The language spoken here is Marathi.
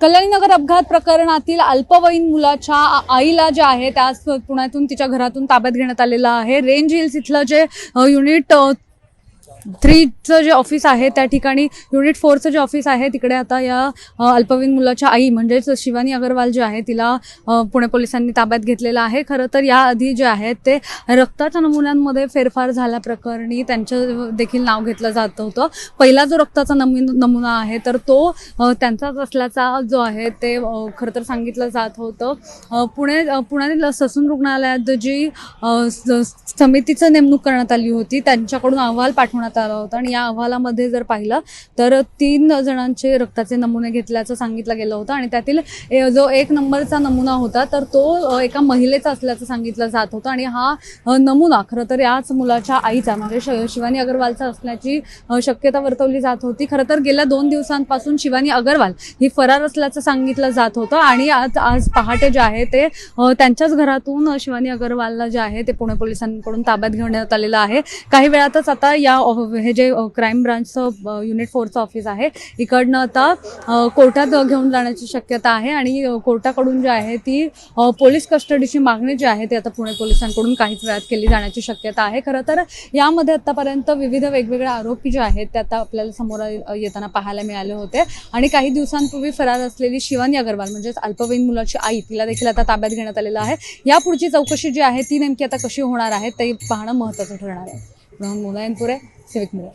कल्याणीनगर अपघात प्रकरणातील अल्पवयीन मुलाच्या आईला जे आहे त्या पुण्यातून तिच्या घरातून ताब्यात घेण्यात आलेलं आहे. रेंज हिल्स इथलं जे युनिट थ्रीचं जे ऑफिस आहे त्या ठिकाणी युनिट फोरचं जे ऑफिस आहे तिकडे आता या अल्पवीन अल्पवयीन मुलाच्या आई म्हणजेच शिवानी अगरवाल जे आहे तिला पुणे पोलिसांनी ताब्यात घेतलेलं आहे. खरं तर याआधी जे आहे ते रक्ताच्या नमुन्यांमध्ये फेरफार झाल्याप्रकरणी त्यांचं देखील नाव घेतलं जात होतं. पहिला जो रक्ताचा नमु नमुना आहे तर तो त्यांचाच असल्याचा जो आहे ते खरं तर सांगितलं जात होतं. पुणे पुण्यातील ससून रुग्णालयात जी समितीचं नेमणूक करण्यात आली होती त्यांच्याकडून अहवाल पाठवण्यात आला होता. आणि या अहवालामध्ये जर पाहिलं तर तीन जणांचे रक्ताचे नमुने घेतल्याचं सांगितलं गेलं होतं. आणि त्यातील जो एक नंबरचा नमुना होता तर तो एका महिलेचा असल्याचं सांगितलं जात होतं. आणि हा नमुना खरं तर याच मुलाच्या आईचा म्हणजे शिवानी अगरवालचा असण्याची शक्यता वर्तवली जात होती. खरं तर गेल्या दोन दिवसांपासून शिवानी अगरवाल ही फरार असल्याचं सांगितलं जात होतं. आणि आज आज पहाटे जे आहे ते त्यांच्याच घरातून शिवानी अगरवालला जे आहे ते पुणे पोलिसांकडून ताब्यात घेण्यात आलेलं आहे. काही वेळातच आता या हे जे क्राईम ब्रांचचं युनिट फोरचं ऑफिस आहे. इकडनं आता कोर्टात घेऊन जाण्याची शक्यता आहे आणि कोर्टाकडून जे आहे ती पोलीस कस्टडीची मागणी जी आहे ती आता पुणे पोलिसांकडून काहीच वेळात केली जाण्याची शक्यता आहे. खरं तर यामध्ये आतापर्यंत विविध वेगवेगळे आरोपी जे आहेत ते आता आपल्याला समोर येताना पाहायला मिळाले होते. आणि काही दिवसांपूर्वी फरार असलेली शिवानी अगरवाल म्हणजेच अल्पवयीन मुलाची आई तिला देखील आता ताब्यात घेण्यात आलेलं आहे. या पुढची चौकशी जी आहे ती नेमकी आता कशी होणार आहे ते पाहणं महत्त्वाचं ठरणार आहे. Нам Мулаенпуре, се викмира.